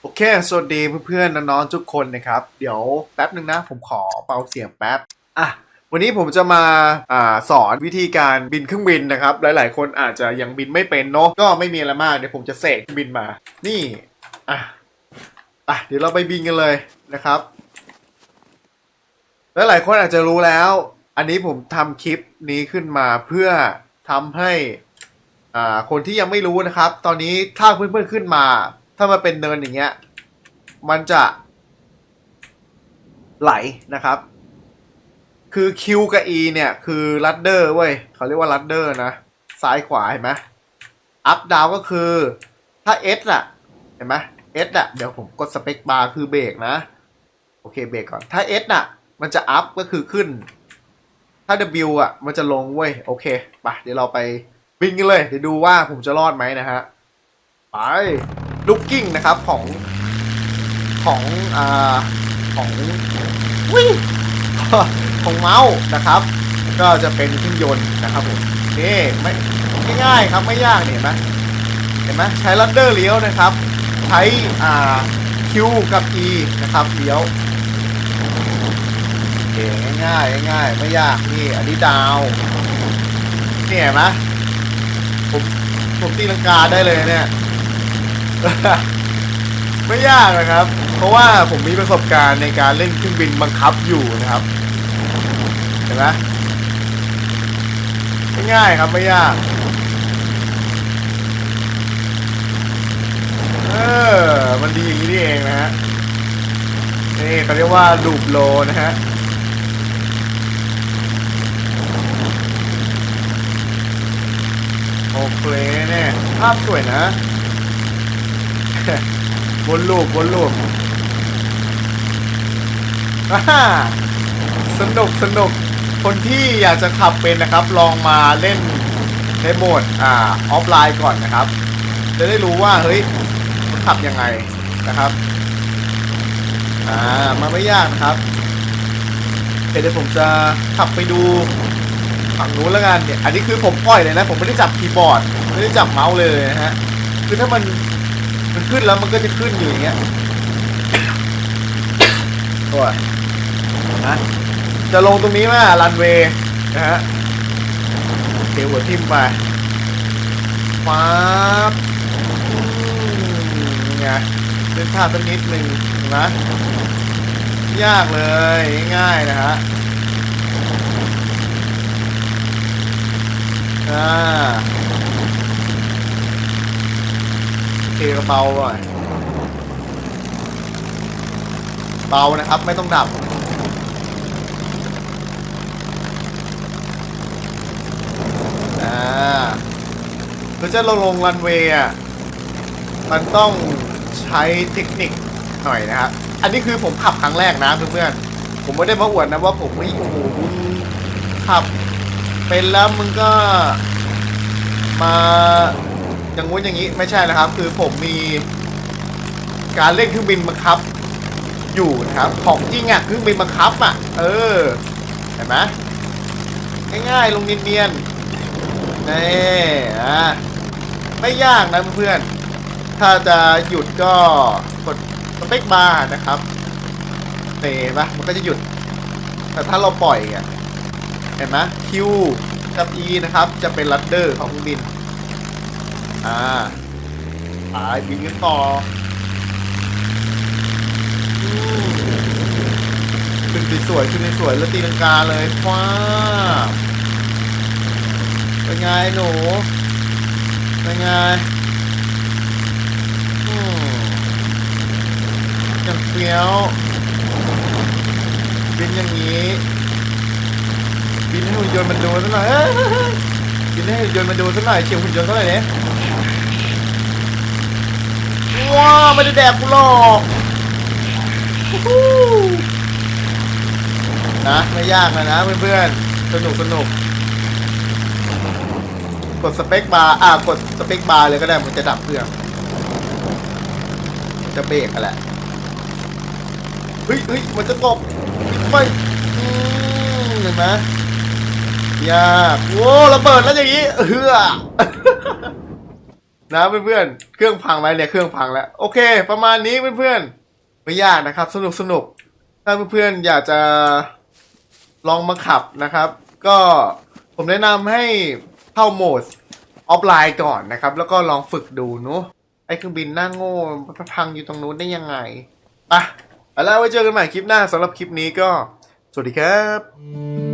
โอเค สวัสดีเพื่อนๆ น้องๆ ทุกคนนะครับ เดี๋ยวแป๊บหนึ่งนะ ผมขอเบาเสียงแป๊บ อะ วันนี้ผมจะมาอ่าสอนวิธีการบินเครื่องบินนะครับ หลายๆ คนอาจจะยังบินไม่เป็นเนาะ ก็ไม่มีอะไรมาก เดี๋ยวผมจะเสกบินมา นี่ อะ อะเดี๋ยวเราไปบินกันเลยนะครับ แล้วหลายคนอาจจะรู้แล้ว อันนี้ผมทำคลิปนี้ขึ้นมาเพื่อทำให้อ่าคนที่ยังไม่รู้นะครับ ตอนนี้ถ้าเพื่อนๆขึ้นมา ถ้ามาเป็นเนินอย่างเงี้ย มันจะไหลนะครับ คือ Q กับ E เนี่ย คือลัดเดอร์เว้ยเขาเรียกว่าลัดเดอร์นะ ซ้ายขวาเห็นไหมอัพดาวก็คือ ถ้า S อะเห็นไหม S อะเดี๋ยวผมกดสเปคบาร์คือเบรกนะ โอเคเบรกก่อน ถ้า S อะมันจะอัพก็คือขึ้น ถ้า W อะมันจะลงเว้ย โอเคไปเดี๋ยวเราไปบินกันเลย เดี๋ยวดูว่าผมจะรอดไหมนะฮะ ไปลูกกิ้งนะครับของของอ่าของวิ่ของเมาส์นะครับ ก็จะเป็นเครื่องยนต์นะครับผมนี่ไม่ง่ายครับไม่ยากเห็นไหมเห็นไหมใช้ลัดเดอร์เลี้ยวนะครับ ช้อ่า Q กับ E นะครับเลี้ยวโอเคง่ายๆง่ายไม่ยากนี่อันนี้ดาวนี่เห็นไหมผมผมตีลังกาได้เลยเนี่ย ไม่ยากนะครับ เพราะว่าผมมีประสบการณ์ในการเล่นเครื่องบินบังคับอยู่นะครับ เห็นไหมง่ายครับไม่ยาก เออ มันดีอย่างนี้นี่เองนะฮะ นี่เขาเรียกว่าลูปโลนะฮะโอเคเนี่ยภาพสวยนะวนลูปวนลูปอ่าสนุกสนุกคนที่อยากจะขับเป็นนะครับ ลองมาเล่นในโหมดอ่าออฟไลน์ก่อนนะครับ จะได้รู้ว่า เฮ้ย ขับยังไงนะครับอ่ามันไม่ยากนะครับเดี๋ยวผมจะขับไปดูฝั่งนู้นแล้วกันเนี่ยอันนี้คือผมปล่อยเลยนะ ผมไม่ได้จับคีย์บอร์ด ไม่ได้จับเมาส์เลยนะฮะคือถ้ามันมันขึ้นแล้วมันก็จะขึ้นอยู่อย่างเงี้ยตัวนะจะลงตรงนี้มารันเวย์นะฮะเทหัวทิ่มไปฟ้าบ ไงเล่นท่าสักนิดหนึ่งนะยากเลยง่ายนะฮะอ่าเคกระเบาหน่อยเบานะครับไม่ต้องดับอ่าคือจะลงลงรันเวย์อะมันต้อง ใช้เทคนิคหน่อยนะครับอันนี้คือผมขับครั้งแรกนะเพื่อนๆผมไม่ได้มาอวดนะว่าผมไม่โอ้โหมึงขับ เป็นแล้วมึงก็มาอย่างงู้นอย่างนี้ไม่ใช่นะครับ คือผมมีการเล่นเครื่องบินบังคับ อยู่นะครับ ของจริงอะเครื่องบินบังคับอะเออเห็นไหมง่ายๆลงเนียนๆนี่อะไม่ยากนะเพื่อนๆ ถ้าจะหยุดก็กดสเปคบาร์นะครับเตะปะมันก็จะหยุด แต่ถ้าเราปล่อยอะเห็นไหม Q กับ E นะครับ จะเป็นลัดเดอร์ของเครื่องบิน อ่าไปบินกันต่ออืมขึ้นสวยๆขึ้นสวยๆแล้วตีลังกาเลยว้าเป็นไงหนูเป็นไง อย่างเฟี้ยวบินอย่างนี้บินให้หุ่นยนต์มันดูสักหน่อยเอ้ยบินให้หุ่นยนต์มันดูสักหน่อยเฉียวหุ่นยนต์เท่าไหร่เนี่ยว้าไม่ได้แดกกูหรอกนะไม่ยากนะนะเพื่อนๆสนุกสนุกกดสเปคบาร์อะกดสเปคบาร์เลยก็ได้มันจะดับเครื่องจะเบรกอะแหละ เฮ้ยเฮ้ยมันจะตกไม่เห็นไหมยากโว้ระเบิดแล้วอย่างนี้เฮือนะเพื่อนๆ เครื่องพังไหมเนี่ยเครื่องพังแล้ว โอเค ประมาณนี้เพื่อนๆ ไม่ยากนะครับ สนุกสนุก ถ้าเพื่อนๆ อยากจะลองมาขับนะครับ ก็ผมแนะนำให้เข้าโหมดออฟไลน์ก่อนนะครับ แล้วก็ลองฝึกดูเนาะไอ้เครื่องบินหน้าโง่พังอยู่ตรงนู้นได้ยังไงไปะ แล้วไว้เจอกันใหม่คลิปหน้าสำหรับคลิปนี้ก็ สวัสดีครับ